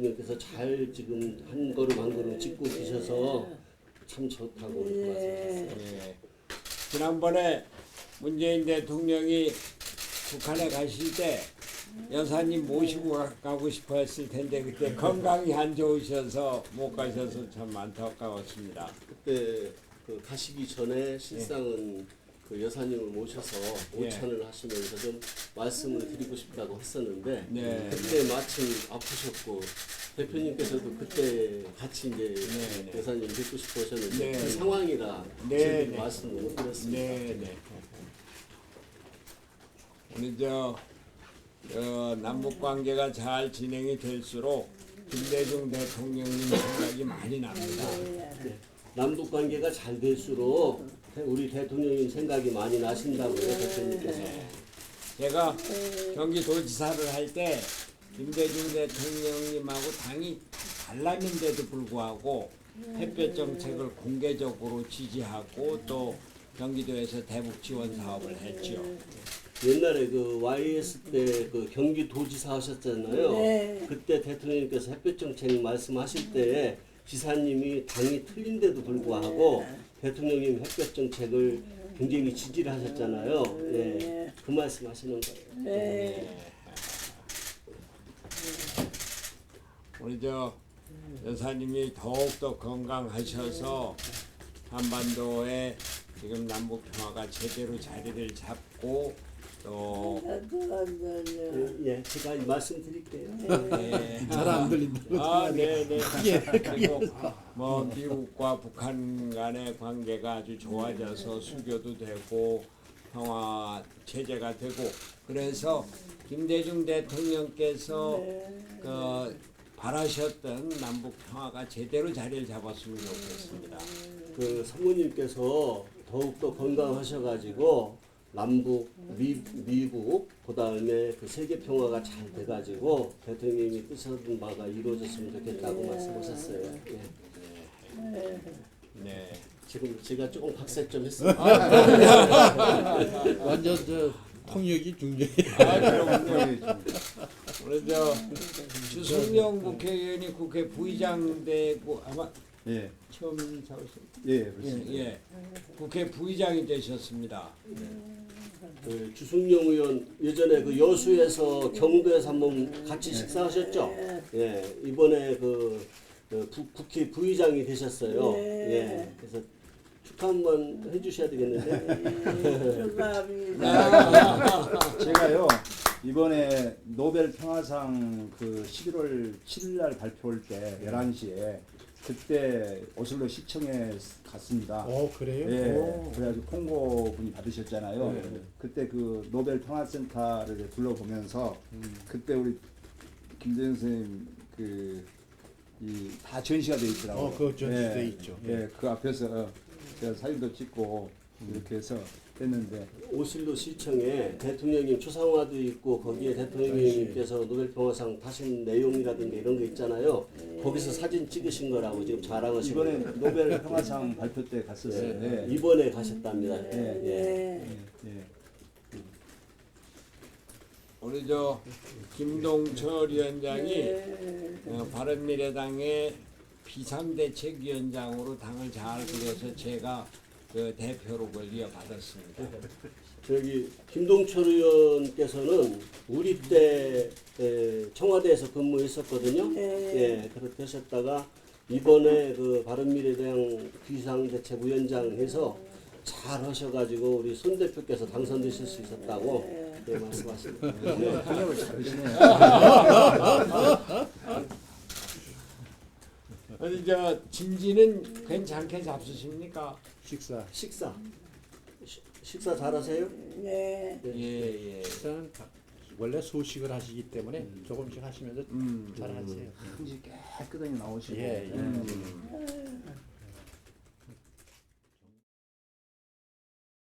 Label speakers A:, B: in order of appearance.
A: 그래서 잘 지금 한 걸음 한 걸음 찍고 계셔서 참 좋다고 그렇게 말씀하셨어요.
B: 예. 지난번에 문재인 대통령이 북한에 가실 때 여사님 모시고 가- 가고 싶어 했을 텐데 그때 건강이 안 좋으셔서 못 가셔서 참 안타까웠습니다.
A: 그때 그 가시기 전에 실상은 그 여사님을 모셔서
B: 예.
A: 오찬을 하시면서 좀 말씀을 드리고 싶다고 했었는데
B: 네.
A: 그때 마침 아프셨고 대표님께서도 그때 같이 이제
B: 네, 네.
A: 여사님 뵙고 싶어 하셨는데
B: 네.
A: 그 상황이라
B: 네,
A: 저희들이
B: 네.
A: 말씀을 못 드렸습니다.
B: 네, 네. 우리 저, 저 남북 관계가 잘 진행이 될수록 김대중 대통령님 생각이 많이 납니다.
A: 네. 남북 관계가 잘 될수록 우리 대통령님 생각이 많이 나신다고요 대표님께서.
B: 제가 경기도지사를 할 때 김대중 대통령님하고 당이 달랐는데도 불구하고 햇볕 정책을 공개적으로 지지하고 또 경기도에서 대북 지원 사업을 했죠.
A: 옛날에 그 YS 때 그 경기도지사 하셨잖아요.
C: 네.
A: 그때 대통령님께서 햇볕 정책 말씀하실 때 지사님이 당이 틀린데도 불구하고 대통령님 햇볕 정책을 굉장히 지지를 하셨잖아요. 예. 그 말씀 하시는 거예요.
C: 네.
B: 우리 저 여사님이 더욱더 건강하셔서 한반도에 지금 남북 평화가 제대로 자리를 잡고 또
A: 예, 예, 제가 말씀드릴게요.
B: 네.
D: 잘 안 들린다.
B: 아, 네, 네. 그리고 뭐 미국과 북한 간의 관계가 아주 좋아져서 수교도 되고 평화 체제가 되고 그래서 김대중 대통령께서 그 바라셨던 남북 평화가 제대로 자리를 잡았으면 좋겠습니다.
A: 그 사모님께서 더욱더 건강하셔가지고 남북, 미, 미국, 그 다음에 그 세계 평화가 잘 돼가지고 대통령님이 뜻하던 바가 이루어졌으면 좋겠다고 말씀하셨어요. 예.
B: 네.
A: 지금 제가 조금 각색 좀 했습니다.
D: 완전 저 통역이 중요해.
B: 아, 그럼요. 우리 저 주승용 국회의원이 국회 부의장 되고 아마
E: 예,
B: 처음 사오신
E: 예,
B: 예,
E: 그렇습니다.
B: 예. 국회 부의장이 되셨습니다.
A: 그 주승용 의원 예전에 그 여수에서 경도에서 한번 같이 식사하셨죠? 예, 이번에 그, 그 부, 국회 부의장이 되셨어요. 예, 그래서 축하 한번 해주셔야 되겠는데.
C: 축하합니다.
E: 제가요 이번에 노벨 평화상 그 11월 7일 날 발표할 때 11시에 그때 오슬로 시청에 갔습니다.
D: 어 그래요?
E: 예,
D: 오.
E: 그래가지고 콩고 분이 받으셨잖아요.
D: 네.
E: 그때 그 노벨 평화센터를 둘러보면서 그때 우리 김대중 선생님 그 이 다 전시가 돼 있더라고요.
D: 어, 그거 전시돼 있죠.
E: 예, 그 앞에서 제가 사진도 찍고 이렇게 해서 했는데
A: 오슬로 시청에 대통령님 초상화도 있고 거기에 대통령님께서 노벨평화상 타신 내용이라든가 이런 거 있잖아요. 거기서 사진 찍으신 거라고 지금 자랑하시고
E: 이번에 노벨 평화상 발표 때 갔었어요.
A: 예,
E: 예.
A: 이번에 가셨답니다.
E: 예.
A: 예.
E: 예.
B: 우리 저 김동철 위원장이 어, 바른미래당의 비상대책위원장으로 당을 잘 그려서 제가 그 대표록을 이어받았습니다.
A: 저기 김동철 의원께서는 우리 때 에, 청와대에서 근무했었거든요.
C: 네.
A: 예, 그렇게 하셨다가 이번에 그 바른미래당 비상대책위원장 해서 잘 하셔가지고 우리 손 대표께서 당선되실 수 있었다고 네, 말씀하십니다.
B: 어디 저 진지는 괜찮게 잡수십니까?
D: 식사.
A: 식사 시- 식사 잘하세요?
C: 네.
B: 예 예.
D: 식사는 다- 원래 소식을 하시기 때문에 조금씩 하시면서
B: 음.
D: 잘 하세요.
E: 굳이 깨끗하게 나오시고.
D: 예, 예.
E: 음.